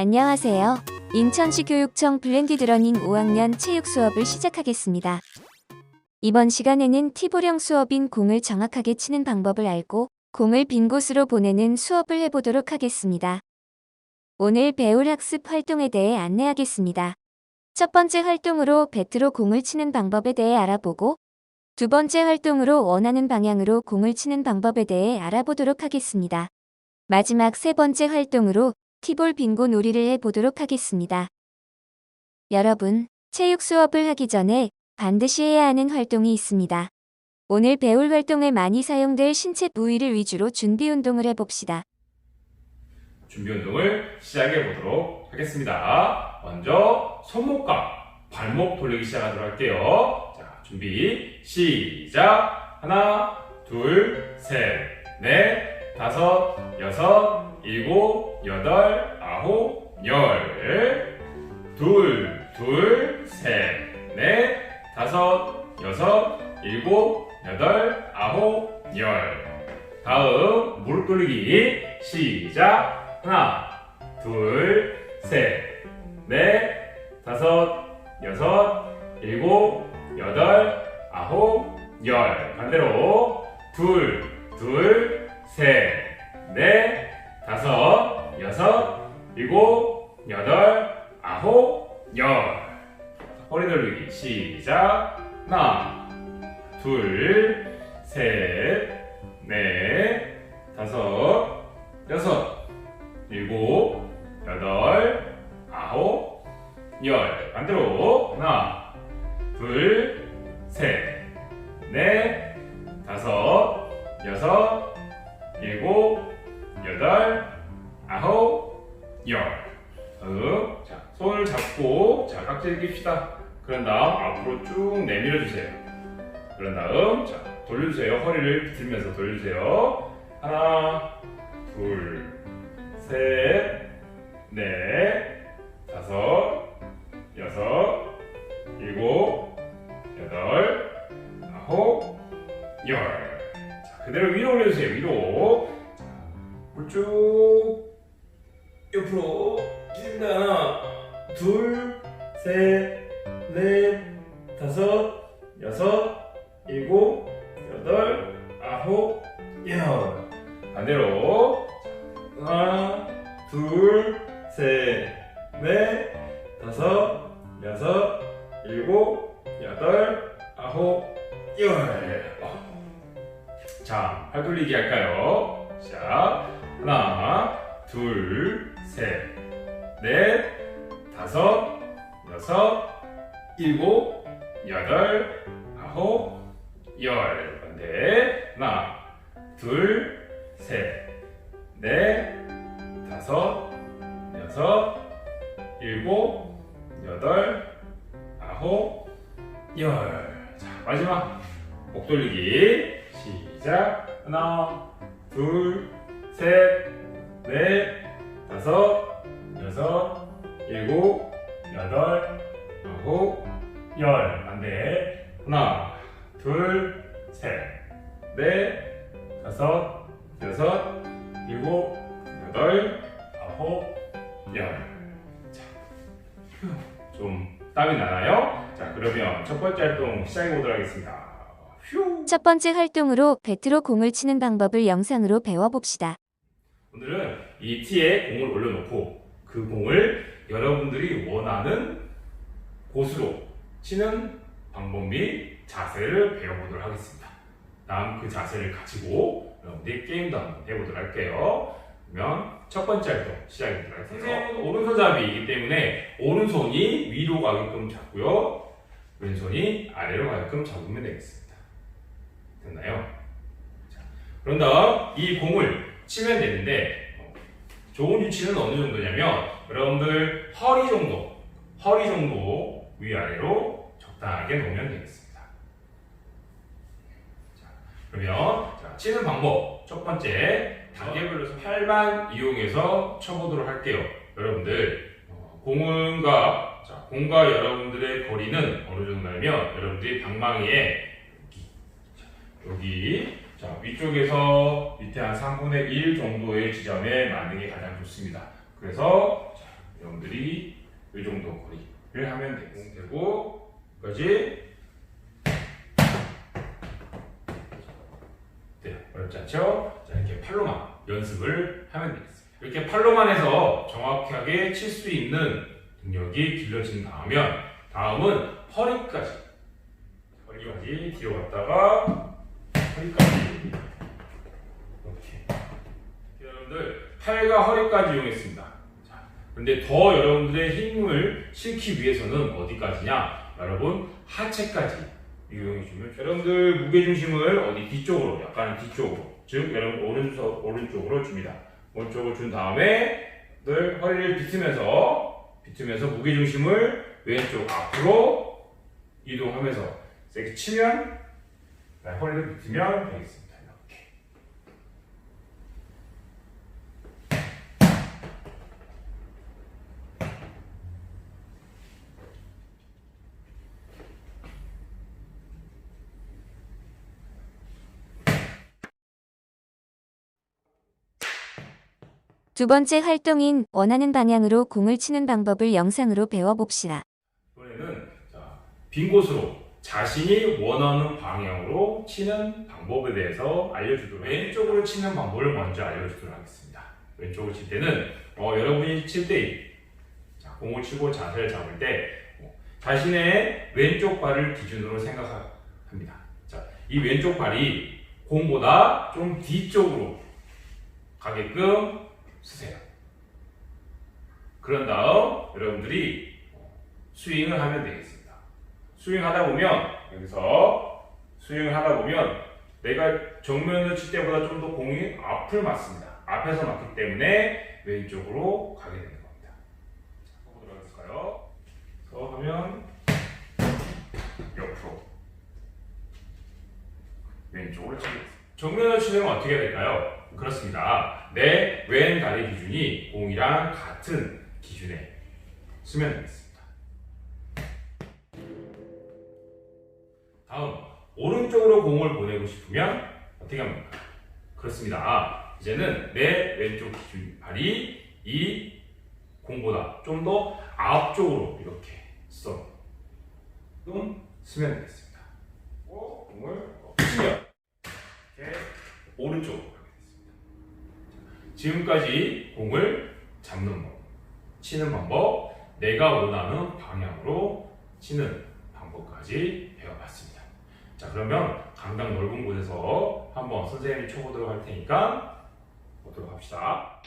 안녕하세요. 인천시 교육청 블렌디드 러닝 5학년 체육 수업을 시작하겠습니다. 이번 시간에는 티보령 수업인 공을 정확하게 치는 방법을 알고 공을 빈 곳으로 보내는 수업을 해보도록 하겠습니다. 오늘 배울 학습 활동에 대해 안내하겠습니다. 첫 번째 활동으로 배트로 공을 치는 방법에 대해 알아보고 두 번째 활동으로 원하는 방향으로 공을 치는 방법에 대해 알아보도록 하겠습니다. 마지막 세 번째 활동으로 티볼 빙고 놀이를 해보도록 하겠습니다. 여러분, 체육 수업을 하기 전에 반드시 해야 하는 활동이 있습니다. 오늘 배울 활동에 많이 사용될 신체 부위를 위주로 준비 운동을 해봅시다. 준비 운동을 시작해 보도록 하겠습니다. 먼저 손목과 발목 돌리기 시작하도록 할게요. 자, 준비 시작. 하나, 둘, 셋, 넷, 다섯, 여섯, 일곱, 여덟, 아홉, 열. 둘, 둘, 셋, 넷, 다섯, 여섯, 일곱, 여덟, 아홉, 열. 다음 무릎 돌리기 시작. 하나, 둘, 셋, 넷, 다섯, 여섯, 일곱, 여덟, 아홉, 열. 반대로 둘, 둘, 셋, 넷, 다섯, 여섯, 일곱, 여덟, 아홉, 열. 허리 돌리기 시작. 하나, 둘, 셋, 넷, 다섯, 여섯, 일곱, 여덟, 아홉, 열. 반대로 하나, 둘, 셋, 넷, 다섯, 여섯, 일곱, 여덟, 아홉, 열. 다음, 자, 손을 잡고, 자, 깍지를 낍시다. 그런 다음 앞으로 쭉 내밀어 주세요. 그런 다음, 자, 돌려주세요. 허리를 비틀면서 돌려주세요. 하나, 둘, 셋, 넷, 다섯, 여섯, 일곱, 여덟, 아홉, 열. 자, 그대로 위로 올려주세요. 위로. 반대로. 하나, 둘, 셋, 넷, 다섯, 여섯, 일곱, 여덟, 아홉, 열. 자, 팔 돌리기 할까요? 자, 하나, 둘, 셋, 넷, 다섯, 여섯, 일곱, 여덟, 아홉, 열. 반대. 하나, 둘, 셋, 넷, 다섯, 여섯, 일곱, 여덟, 아홉, 열. 자, 마지막 목 돌리기 시작. 하나, 둘, 셋, 넷, 다섯, 여섯, 일곱, 여덟, 아홉, 열. 반대. 하나, 둘, 셋, 넷, 다섯, 여섯, 일곱, 여덟, 아홉, 열. 자, 휴, 좀 땀이 나나요? 자, 그러면 첫 번째 활동 시작해 보도록 하겠습니다. 휴. 첫 번째 활동으로 배트로 공을 치는 방법을 영상으로 배워봅시다. 오늘은 이 티에 공을 올려놓고 그 공을 여러분들이 원하는 곳으로 치는 방법 및 자세를 배워보도록 하겠습니다. 다음 그 자세를 가지고 여러분들이 게임도 한번 해보도록 할게요. 그러면 첫 번째 활동 시작해보도록 할게요. 선생님은 오른손잡이이기 때문에 오른손이 위로 가게끔 잡고요. 왼손이 아래로 가게끔 잡으면 되겠습니다. 됐나요? 자, 그런 다음 이 공을 치면 되는데 어, 좋은 위치는 어느 정도냐면 여러분들 허리 정도, 허리 정도 위아래로 적당하게 놓으면 되겠습니다. 자, 그러면 자, 치는 방법 첫 번째 단계별로 8만 이용해서 쳐보도록 할게요. 여러분들 어, 공과 자, 공과 여러분들의 거리는 어느 정도냐면 여러분들이 방망이에 여기 자, 위쪽에서 밑에 한 3분의 1 정도의 지점에 맞는 게 가장 좋습니다. 그래서 자, 여러분들이 이 정도 거리를 하면 되고 그지? 어렵지 않죠? 자, 이렇게 팔로만 연습을 하면 되겠습니다. 이렇게 팔로만 해서 정확하게 칠 수 있는 능력이 길러진 다면 다음은 허리까지 허리까지 뒤로 갔다가 허리까지 이렇게 여러분들 팔과 허리까지 이용했습니다. 자, 그런데 더 여러분들의 힘을 실기 위해서는 어디까지냐? 여러분 하체까지 주면 여러분들 무게 중심을 어디 뒤쪽으로 약간 뒤쪽으로 즉 여러분 오른쪽 오른쪽으로 줍니다. 오른쪽으로 준 다음에 늘 허리를 비트면서 비트면서 무게 중심을 왼쪽 앞으로 이동하면서 세게 치면 네, 허리를 비트면 되겠습니다. 이렇게. 두 번째 활동인 원하는 방향으로 공을 치는 방법을 영상으로 배워봅시다. 이번에는 자, 빈 곳으로 자신이 원하는 방향으로 치는 방법에 대해서 알려주도록 왼쪽으로 치는 방법을 먼저 알려주도록 하겠습니다. 왼쪽으로 칠 때는 어, 여러분이 칠 때 공을 치고 자세를 잡을 때 어, 자신의 왼쪽 발을 기준으로 생각합니다. 자, 이 왼쪽 발이 공보다 좀 뒤쪽으로 가게끔 쓰세요. 그런 다음 여러분들이 스윙을 하면 되겠습니다. 스윙하다 보면 여기서 스윙을 하다 보면 내가 정면으로 칠 때보다 좀 더 공이 앞을 맞습니다. 앞에서 맞기 때문에 왼쪽으로 가게 하겠을까요? 그래서 하면 옆으로 왼쪽으로 치겠습니다. 정면으로 치면 어떻게 될까요? 그렇습니다. 내 왼 다리 기준이 공이랑 같은 기준에 쓰면 되겠습니다. 다음 오른쪽으로 공을 보내고 싶으면 어떻게 합니까? 그렇습니다. 이제는 내 왼쪽 기준 발이 이 공보다 좀 더 앞쪽으로 이렇게 써. 좀 쓰면 되겠습니다. 어, 공을 치면 이렇게 오른쪽으로 가게 됐습니다. 지금까지 공을 잡는 법, 치는 방법, 내가 원하는 방향으로 치는 방법까지 배워봤습니다. 자, 그러면 강당 넓은 곳에서 한번 선생님이 쳐보도록 할 테니까 보도록 합시다.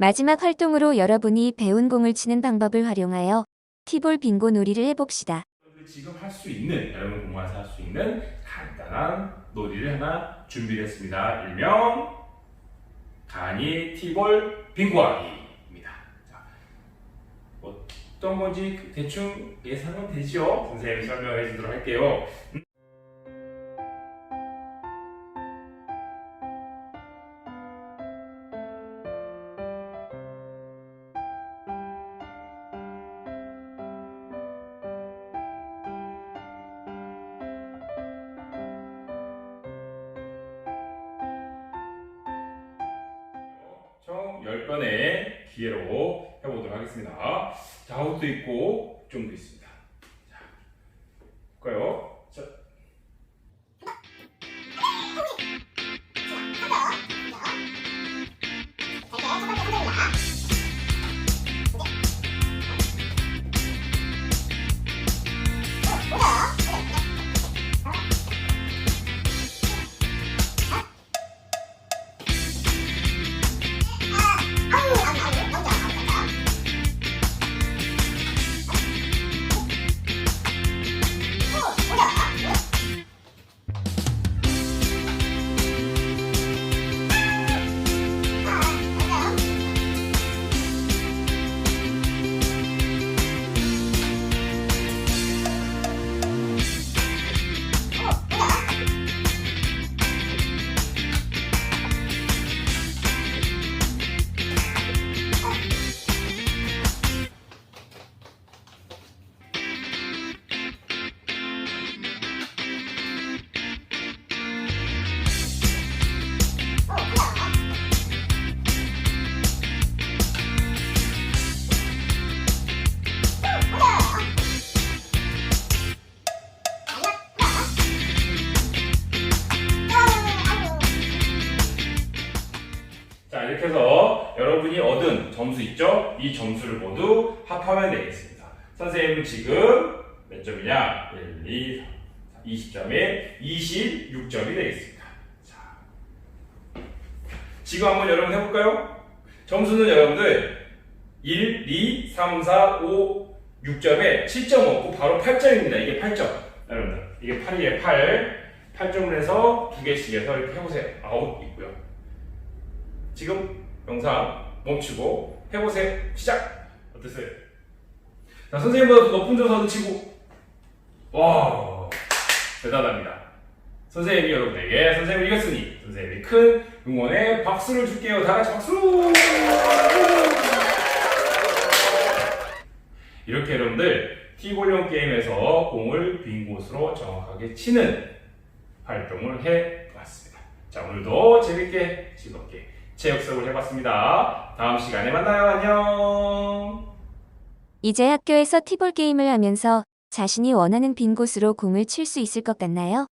마지막 활동으로 여러분이 배운 공을 치는 방법을 활용하여 티볼 빙고 놀이를 해봅시다. 지금 할 수 있는 여러분 공부해서 할 수 있는 간단한 놀이를 하나 준비를 했습니다. 일명 간이 티볼 빙고하기입니다. 자, 어떤 건지 대충 예상은 되죠? 선생님이 설명해 주도록 할게요. 10번의 기회로 해보도록 하겠습니다. 좌우도 있고 좀도 있습니다. 점수 있죠? 이 점수를 모두 합하면 되겠습니다. 선생님은 지금 몇 점이냐? 1, 2, 20점에 26점이 되겠습니다. 자, 지금 한번 여러분 해볼까요? 점수는 여러분들 1, 2, 3, 4, 5, 6점에 7점 없고 바로 8점입니다. 이게 8점. 여러분들, 이게 8이에요, 8. 8점을 해서 두 개씩 해서 이렇게 해보세요. 아웃 있고요. 지금 영상 멈추고 해보세요. 시작! 어땠어요? 자, 선생님보다 더 높은 점수 치고 와 대단합니다. 선생님이 여러분에게 선생님을 이겼으니 선생님이 큰 응원의 박수를 줄게요. 다 같이 박수! 이렇게 여러분들 티볼륨 게임에서 공을 빈 곳으로 정확하게 치는 활동을 해봤습니다. 자 오늘도 재밌게 즐겁게 체육 수업을 해봤습니다. 다음 시간에 만나요. 안녕. 이제 학교에서 티볼 게임을 하면서 자신이 원하는 빈 곳으로 공을 칠 수 있을 것 같나요?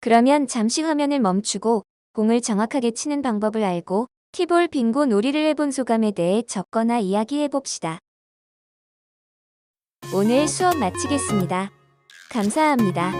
그러면 잠시 화면을 멈추고 공을 정확하게 치는 방법을 알고 티볼 빙고 놀이를 해본 소감에 대해 적거나 이야기해 봅시다. 오늘 수업 마치겠습니다. 감사합니다.